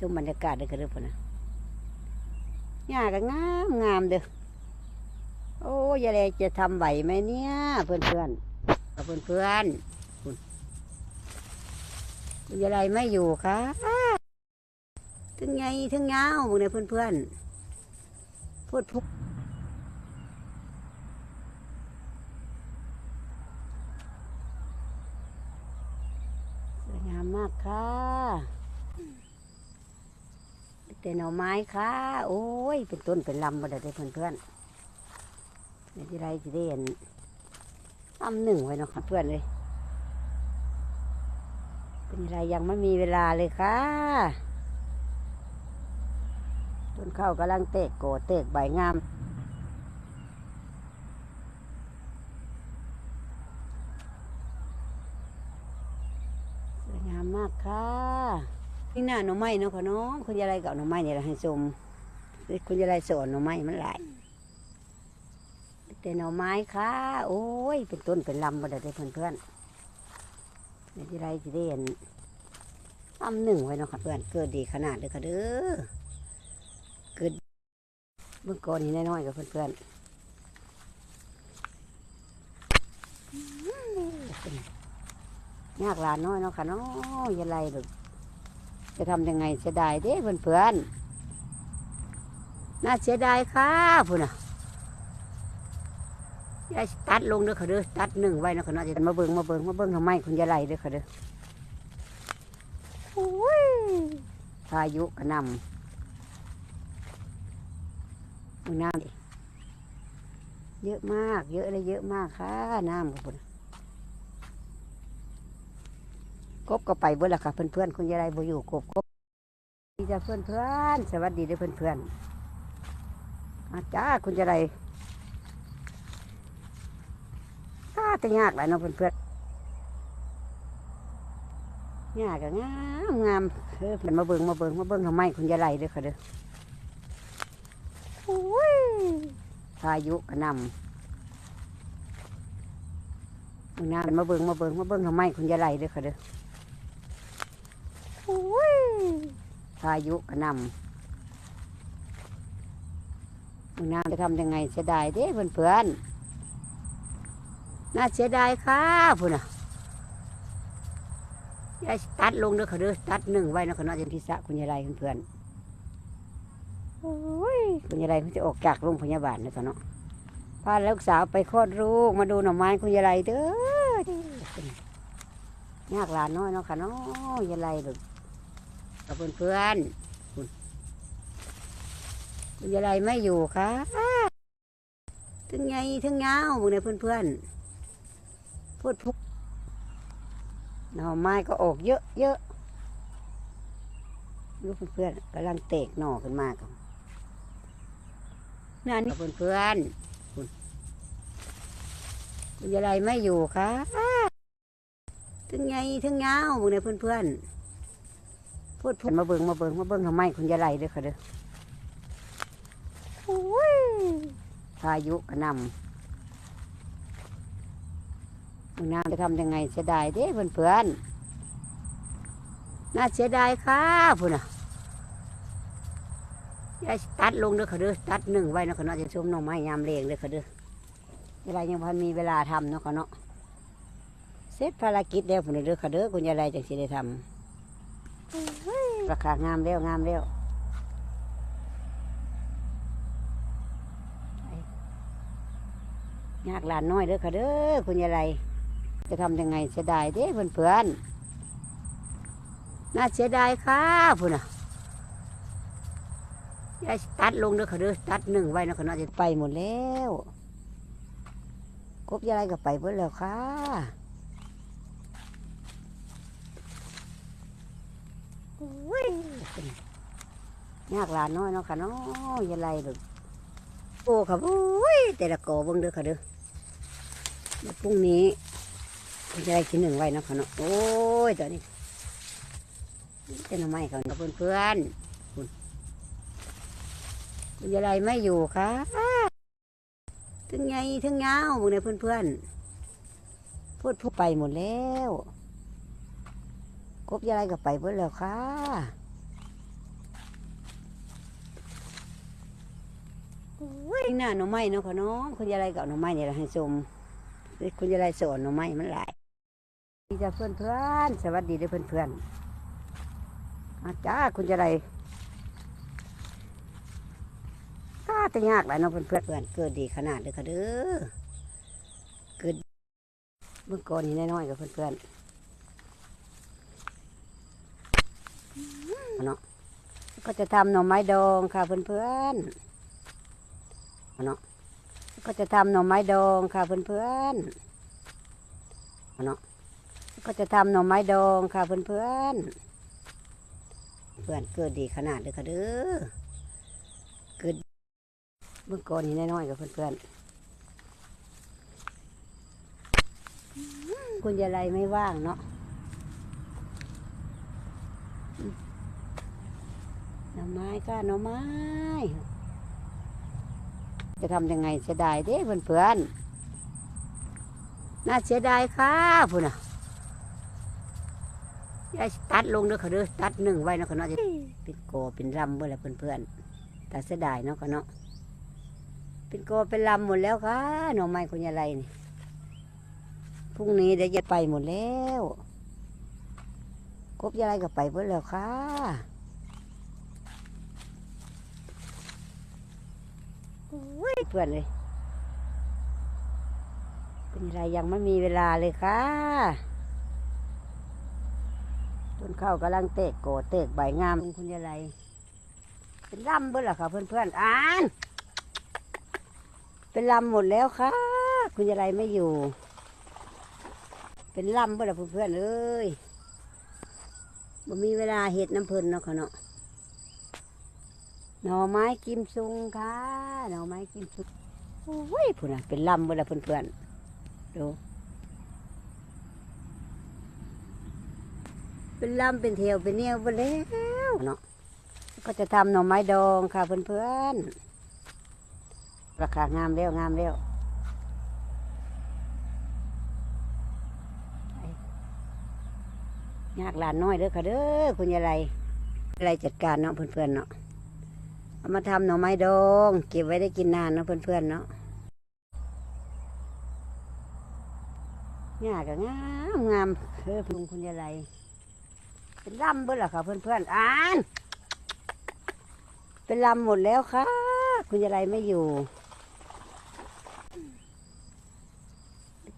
ชมบรรยากาศเด้อค่ะเด้อพุ่นนะหญ้าก็งามงามเด้อโอ้ยายแลจะทำไหวไหมเนี่ยเพื่อนเพื่อนเพื่อนเพื่อนคุณยายไรไม่อยู่ค่ะถึงไงถึงเงาพวกเนี่ยเพื่อนเพื่อนพูดพุกสวยงามมากค่ะ แต่หน่อไม้ค่ะโอ้ย เป็นต้นเป็นลำมาได้เพื่อนเพื่อนๆในที่ไรจะได้เห็นทำหนึ่งไว้เนาะค่ะเพื่อนเลยเป็นไรยังไม่มีเวลาเลยค่ะต้นข้าวกำลังเตกโกเตกใบงามสวยงามมากค่ะ นี่หน้าหน่อไม้เนาะค่ะน้องคุณยายไรกับหน่อไม้เนี่ยเราให้ชมคุณยายไรสอนหน่อไม้มันหลายแต่หน่อไม้ค่ะโอ้ย เป็นต้นเป็นลำมาได้เพื่อนเพื่อนๆในที่ไรจะได้เห็นทำหนึ่งไว้เนาะค่ะเพื่อนเกิดดีขนาดเลยค่ะเด้อเกิดเมื่อก่อนนี่น้อยๆกับเพื่อนยากหลานน้อยเนาะค่ะเนาะอยังไรหรอ จะทำยังไงเสียดายเด้เพื่อนๆน่าเสียดายค่ะพุ่นน่ะยายตัดลงเด้อค่ะเด้อตัดหนึ่งไว้นะค่ะเนาะจะมาเบิ่งมาเบิ่งมาเบิ่งทำไมคุณยายไหลเด้อค่ะเด้อโอ้ยพายุกระนำมึงน้ำดิเยอะมาก เยอะเลยเยอะมากค่ะน้ำคุณ กบก็ไปเบิ่ละค่ะเพื่อนๆคุณยายไหลบ่อยู่กบกบดีจ้าเพื่อนๆสวัสดีเด้อเพื่อนๆมาจ้าคุณยายไหลถ้าจะยากหลายเนาะเพื่อนๆยากก็งามงามเออเพิ่นมาเบิ่งมาเบิ่งมาเบิ่งทำไมคุณยายไหลเด้อค่ะเด้อโอ้ยพายุกระนำมึงน้ำมาเบิ่งมาเบิ่งมาเบิ่งทำไมคุณยายไหลเด้อค่ะเด้อย พายุกระนำน้ำจะทำยังไงเสียดายเด้เพื่อนๆน่าเสียดายค่ะพุ่นน่ะยายตัดลงเด้อค่ะเด้อตัดหนึ่งไว้เนะค่ะเนาจันทิสะคุณยายไรเพื่อนๆโอ้ยคุณยายไรเขาจะออกจากโรงพยาบาลนะตอนเนาะพาลูกสาวไปคลอดลูกมาดูหน่อไม้คุณยายไรเด้อยากหลานน้อยเนาะค่ะเนาะยายไรลูก กับเพื่อนๆคุณคุณยายไรไม่อยู่ค่ะถึงไงถึงเงาหมึงเนี่ยเพื่อนพูดพุกหน่อไม้ก็ออกเยอะเยอะลูกเพื่อนกำลังเตกหน่อขึ้นมากนนั่นนี่เพื่อนเพื่อนคุณยายไรไม่อยู่ค่ะถึงไงถึงเงาหมึงเนี่ยเพื่อนเพื่อน พูดพุกมาเบิ่งมาเบิ่งมาเบิ่งทำไมคุณยายไรเด้อค่ะเด้อโอ้ยพายุกระหนำมึงน้ำจะทำยังไงเสียดายเด้เพื่อนๆน่าเสียดายค่ะพุ่นน่ะยายตัดลงเด้อค่ะเด้อตัดหนึ่งไว้เนาะค่ะเนาะจะชมหน่อไม้ยามเลงเด้อค่ะเด้อเวลายังพันมีเวลาทำเนาะค่ะเนาะเสร็จภารกิจแล้วพุ่นน่ะเด้อค่ะเด้อคุณยายไรจังสิได้ทำ ราคางามแล้วงามแล้วยากหลานน้อยเด้อค่ะเด้อคุณยายไรจะทำยังไงเสียดายเด้เพื่อนๆน่าเสียดายค่ะพุ่นน่ะยายตัดลงเด้อค่ะเด้อตัดหนึ่งไว้นะค่ะเนาจะไปหมดแล้วกบยายก็ไปหมดแล้วค่ะโอ้ ยากหลานน้อยเนาะค่ะนาะยายไรลูกโอ้ค่ะโอ้ยแต่ละกอเบิ่งเด้อค่ะเด้อวพรุ่งนี้จะได้ชิ้นหนึ่งไว้เนาะค่ะเนาะโอ้ยตอนนี้จ้าหน้าไม้เขาเนาะเพื่อนเพื่อนคุณคุณยายไรไม่อยู่ค่ะถึงไงถึงเงาหมึงเนี่ยเพื่อนเพื่อนพูดพูดไปหมดแล้ว กบยายกับไปเพื่อแล้วค่ะวิ่งหน้าหนูไม้เนาะค่ะน้องคุณยายกับหนูไม้เนี่ยเราให้ชมคุณยายสอนหนูไม้มันหลายดีจ้าเพื่อนเพื่อนสวัสดีด้วยเพื่อนเพื่อนอาจ้าคุณยายก้าจะยากหลายเนาะเพื่อนเพื่อนเพื่อนเกิดดีขนาดเด้อค่ะเด้อเกิดเมื่อก่อนนี่น้อยกับเพื่อนเพื่อน เนาะก็จะทำหน่อไม้ดองค่ะเพื่อนๆเนาะก็จะทำหน่อไม้ดองค่ะเพื่อนๆเนาะก็จะทำหน่อไม้ดองค่ะเพื่อนๆเพื่อนเกิดดีขนาดเลยค่ะเด้อเกิดเมื่อก่อนนี่น้อยๆกับเพื่อนๆคุณยายไรไม่ว่างเนาะ น่อไม้ก็หน่อไม้ จะทำยังไงเสียดายเด้เพื่อนๆน่าเสียดายค่ะพุ่นน่ะยายตัดลงเด้อค่ะเด้อตัดหนึ่งไว้เนาะค่ะเนาะจะเป็นโกเป็นลำเมื่อไรเพื่อนๆแต่เสียดายเนาะค่ะเนาะเป็นโกเป็นลำหมดแล้วค่ะหน่อไม้คุณยายไรนี่พรุ่งนี้เดี๋ยวจะไปหมดแล้วกบยายไรก็ไปเพื่อแล้วค่ะ อุ้ย เพื่อนเลย เป็นไรยังไม่มีเวลาเลยค่ะต้นข้าวกำลังเตะโกเตะใบงามคุณยายไรเป็นลำเบิ้ลล่ะค่ะเพื่อนเพื่อนๆอ่าน เป็นลำหมดแล้วค่ะ คุณยายไรไม่อยู่ เป็นลำเบิ้ลล่ะเพื่อเพื่อนๆเอ้ยบ่มีเวลาเห็ดน้ำเพลินเนาะค่ะเนาะ หน่อไม้กิมซุงค่ะ หน่อไม้กิมซุงโอ้ยพุ่นน่ะเป็นลำเวลาเพื่อนๆดู เป็นลำเป็นเทวเป็นเนียวไปแล้วเนาะก็จะทำหน่อไม้ดองค่ะเพื่อนๆราคางามแล้วงามแล้วยากหลานน้อยเด้อค่ะเด้อคุณยายไรอะไรจัดการเนาะเพื่อนๆเนาะ เอามาทำหน่อไม้ดองเก็บไว้ได้กินนานเนาะเพื่อนๆเนาะหญ้าก็งามงามเออพุงคุณยายไรเป็นลำเบิ้ลล่ะค่ะเพื่อนๆอ่านเป็นลำหมดแล้วค่ะ คุณยายไรไม่อยู่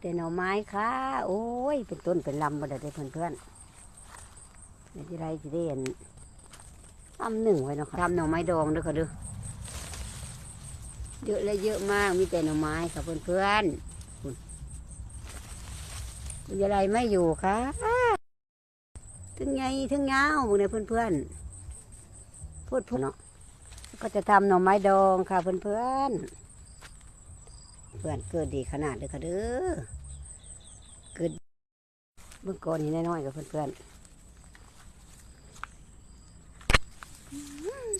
แต่หน่อไม้ค่ะ โอ้ย เป็นต้นเป็นลำหมดเลยเพื่อนเพื่อนๆยายไรจะได้เห็น ทำหนึ่งไว้เนาะค่ะทำหน่อไม้ดองด้วยค่ะดูเยอะเลยเยอะมากมีแต่หน่อไม้ค่ะเพื่อนๆคุณคุณยายไรไม่อยู่ค่ะถึงไงถึงเงาบุเนี่ยเพื่อนๆพูดพูดเนาะก็จะทำหน่อไม้ดองค่ะเพื่อนๆเพื่อนเกิดดีขนาดเลยค่ะเด้อเกิดเมื่อก่อนนี่น้อยๆกับเพื่อนๆ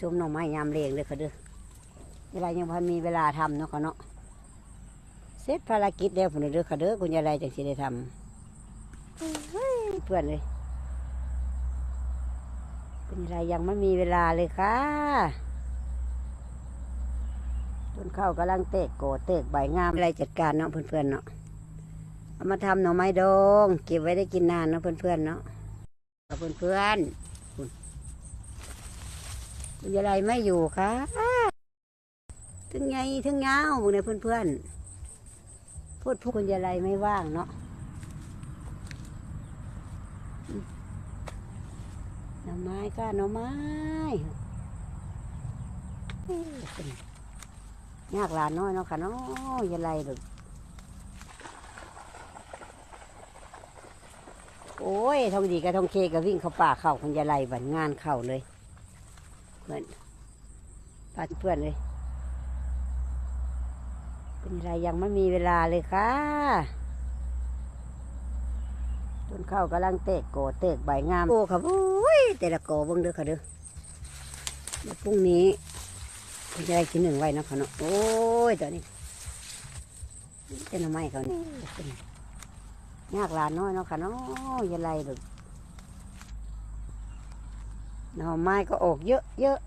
ชมหน่อไม้ยามเลงเลยค่ะเด้อเวลายังพันมีเวลาทำเนาะค่ะเนาะเสร็จภารกิจแล้วผมเด้อค่ะเด้อคุณยายไรจังสิได้ทำเพื่อนเลยคุณยายไรยังไม่มีเวลาเลยค่ะต้นข้าวกำลังเตะโกเตะใบงามอะไรจัดการเนาะเพื่อนๆเนาะเอามาทำหน่อไม้ดองเก็บไว้ได้กินนานเนาะเพื่อนๆเนาะเพื่อนๆ คุณยายไรไม่อยู่ค่ะถึงไงถึงเงาบุเนี่ยเพื่อนๆพูดพูดคุณยายไรไม่ว่างเนาะหน่อไม้ก็หน่อไม้ยากหลานน้อยเนาะค่ะเนาะยายไรดึกโอ้ยทองดีกับทองเคก็วิ่งเข้าป่าเข้าคุณยายไรบันงานเข้าเลย พื่อนพาเพื่อนเลย เป็นไรยังไม่มีเวลาเลยค่ะต้นข้าวกำลังเตะโกเตะใบงามโอ้ครับโอ้ยแต่ละโกเบิ่งเด้อค่ะเด้อเดี๋ยวพรุ่งนี้คุณจะได้กินหนึ่งไว้นะค่ะเนาะโอ้ยตอนนี้เป็นทำไมเขานี่ยากหลานน้อยเนาะค่ะเนาะยังไรดึก หน่อไม้ก็ออกเยอะเยอะ